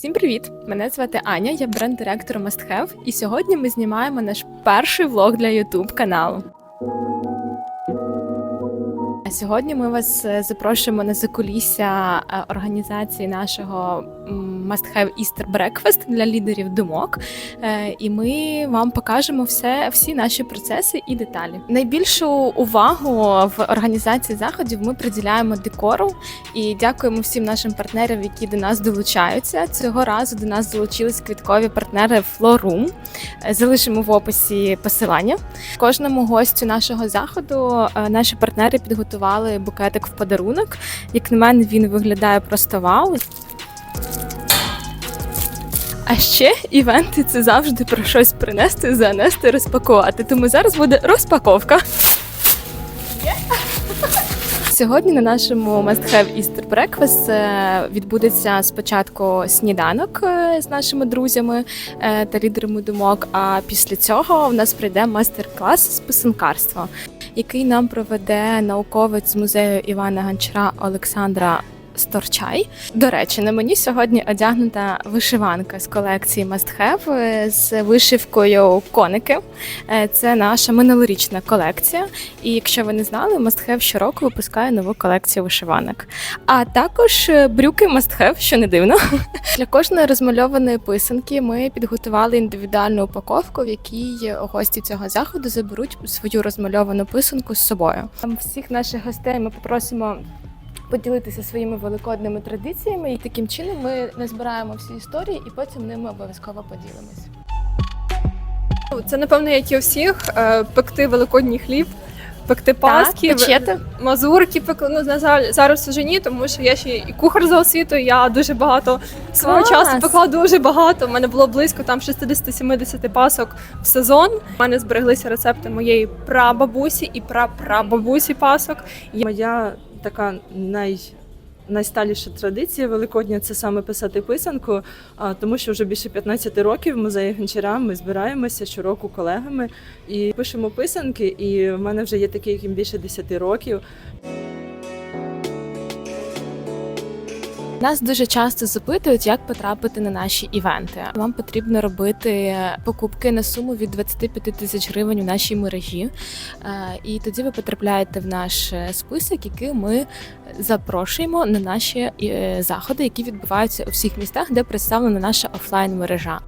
Всім привіт! Мене звати Аня, я бренд-директор Must Have, і сьогодні ми знімаємо наш перший влог для YouTube каналу. Сьогодні ми вас е, запрошуємо на закулісся е, організації нашого Must Have Easter Breakfast для лідерів думок. Е, І ми вам покажемо все, всі наші процеси і деталі. Найбільшу увагу в організації заходів ми приділяємо декору і дякуємо всім нашим партнерам, які до нас долучаються. Цього разу до нас долучились квіткові партнери Florum. Е, Залишимо в описі посилання. Кожному гостю нашого заходу е, наші партнери підготували букетик в подарунок. Як на мене, він виглядає просто вау. А ще івенти це завжди про щось принести, занести, розпакувати. Тому зараз буде розпаковка. Сьогодні на нашому Must Have Easter Breakfast е, відбудеться спочатку сніданок е, з нашими друзями е, та лідерами думок. А після цього в нас прийде майстер-клас з писанкарства, який нам проведе науковець з музею Івана Гончара Олександра. Сторчай. До речі, на мені сьогодні одягнута вишиванка з колекції Must Have е, з вишивкою коники. Е, Це наша минулорічна колекція. І якщо ви не знали, Must Have щороку випускає нову колекцію вишиванок. А також е, брюки Must Have, що не дивно. Для кожної розмальованої писанки ми підготували індивідуальну упаковку, в якій гості цього заходу заберуть свою розмальовану писанку з собою. Всіх наших гостей ми попросимо. Поділитися своїми великодними традиціями, і таким чином ми назбираємо всі історії і потім ними обов'язково поділимось. Це напевно, як і у всіх, е, пекти великодній хліб, пекти паски, Так, мазурки пекли. Ну на жаль, зараз уже ні, тому що я ще і кухар за освітою. Я дуже багато свого часу пекла дуже багато. У мене було близько там 60-70 пасок в сезон. У мене збереглися рецепти моєї прабабусі і прапрабабусі пасок. Моя така най... найсталіша традиція великодня це саме писати писанку, а, тому що вже більше 15 років в музеї Гончара ми збираємося щороку колегами і пишемо писанки. І в мене вже є такі, яким більше 10 років. Нас дуже часто запитують, як потрапити на наші івенти. Вам потрібно робити покупки на суму від 25 тисяч гривень у нашій мережі, Е, і тоді ви потрапляєте в наш е, список, який ми запрошуємо на наші е, заходи, які відбуваються у всіх містах, де представлена наша офлайн мережа.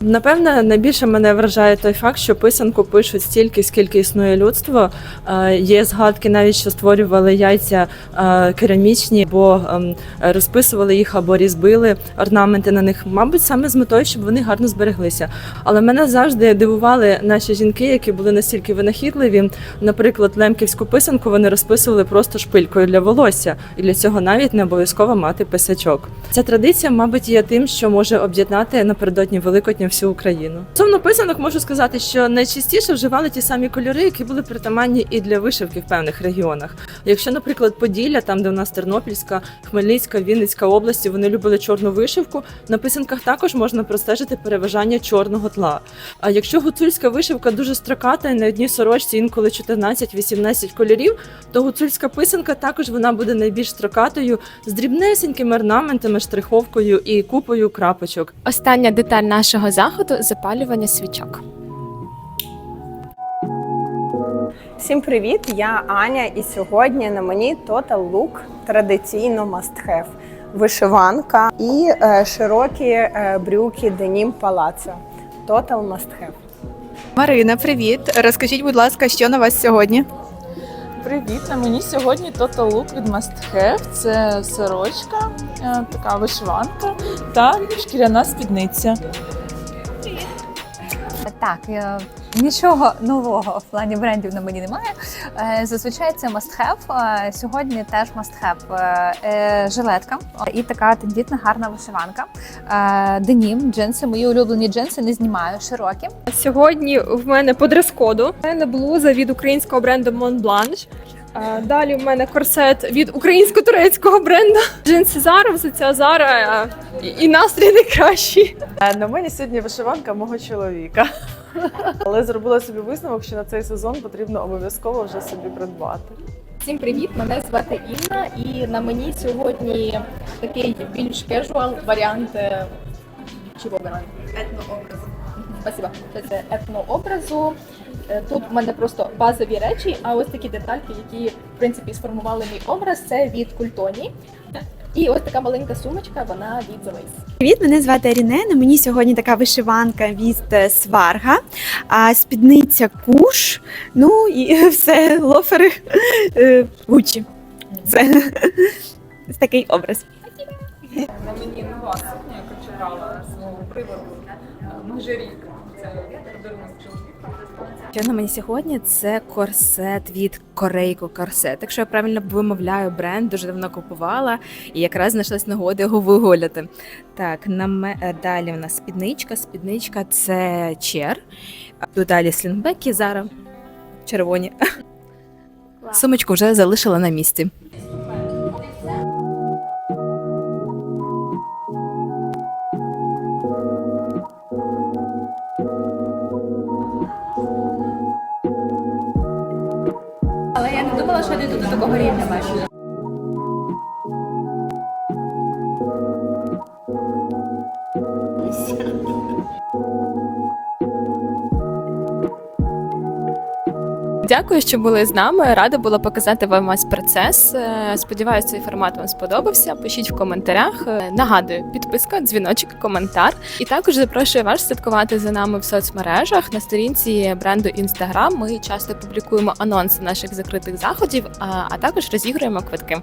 Напевне, найбільше мене вражає той факт, що писанку пишуть стільки, скільки існує людство. Е, Є згадки, навіть що створювали яйця е, керамічні, бо ем, розписували їх або різбили орнаменти на них, мабуть, саме з метою, щоб вони гарно збереглися. Але мене завжди дивували наші жінки, які були настільки винахідливі. Наприклад, лемківську писанку вони розписували просто шпилькою для волосся, і для цього навіть не обов'язково мати писачок. Ця традиція, мабуть, є тим, що може об'єднати напередодні Великодня всю Україну. Стосовно писанок можу сказати, що найчастіше вживали ті самі кольори, які були притаманні і для вишивки в певних регіонах. Якщо, наприклад, Поділля, там де у нас Тернопільська, Хмельницька, Вінницька області, вони любили чорну вишивку. На писанках також можна простежити переважання чорного тла. А якщо гуцульська вишивка дуже строката і на одній сорочці інколи 14-18 кольорів, то гуцульська писанка також вона буде найбільш строкатою з дрібнесенькими орнаментами, штриховкою і купою крапочок. Остання деталь нашого заходу запалювання свічок. Всім привіт! Я Аня, і сьогодні на мені Total Look традиційно must have. Вишиванка і е, широкі е, брюки Denim Palazzo. Total must have. Марина, привіт. Розкажіть, будь ласка, що на вас сьогодні? Привіт! На мені сьогодні Total Look від Must Have. Це сорочка, е, така вишиванка та шкіряна спідниця. Так, е, нічого нового в плані брендів на мені немає. Е, Зазвичай це must have. Е, Сьогодні теж must have е, жилетка і така тендітна гарна вишиванка. Денім, джинси, мої улюблені джинси не знімаю, широкі. Сьогодні в мене по дрес-коду. У мене блуза від українського бренду Montblanc. Е, Далі в мене корсет від українсько-турецького бренду. Джинси Zara, взуття Zara е, і- настрій найкращий. Е, На мені сьогодні вишиванка мого чоловіка. Але зробила собі висновок, що на цей сезон потрібно обов'язково вже собі придбати. Всім привіт! Мене звати Інна, і на мені сьогодні такий більш кежуал варіант е, чого варіант? Етнообразу. Спасибо. Це етнообразу. Е, Тут в мене просто базові речі, а ось такі детальки, які в принципі сформували мій образ, це від культоні. І ось така маленька сумочка, вона від The Lace. Привіт, мене звати Аріне. На мені сьогодні така вишиванка від е, Сварга, а спідниця куш. Ну і все, лофери е, Гуччі. Це такий образ. На мені нова сукня, яка чекала свого приводу майже рік. Це подарунок чоловіка. Що на мені сьогодні це корсет від Корейко Корсет. Якщо я правильно вимовляю бренд, дуже давно купувала і якраз знайшлась нагода його вигуляти. Так, на е, далі у нас спідничка. Спідничка це чер. Тут далі слінбеки зараз червоні. Сумочку вже залишила на місці. Думала, що я дійду до такого рівня бачу. Дякую, що були з нами. Рада була показати вам весь процес. Е, Сподіваюся, цей формат вам сподобався. Пишіть в коментарях. Е, Нагадую, підписка, дзвіночок, коментар. І також запрошую вас слідкувати за нами в соцмережах на сторінці бренду Instagram. Ми часто публікуємо анонси наших закритих заходів, а а також розігруємо квитки.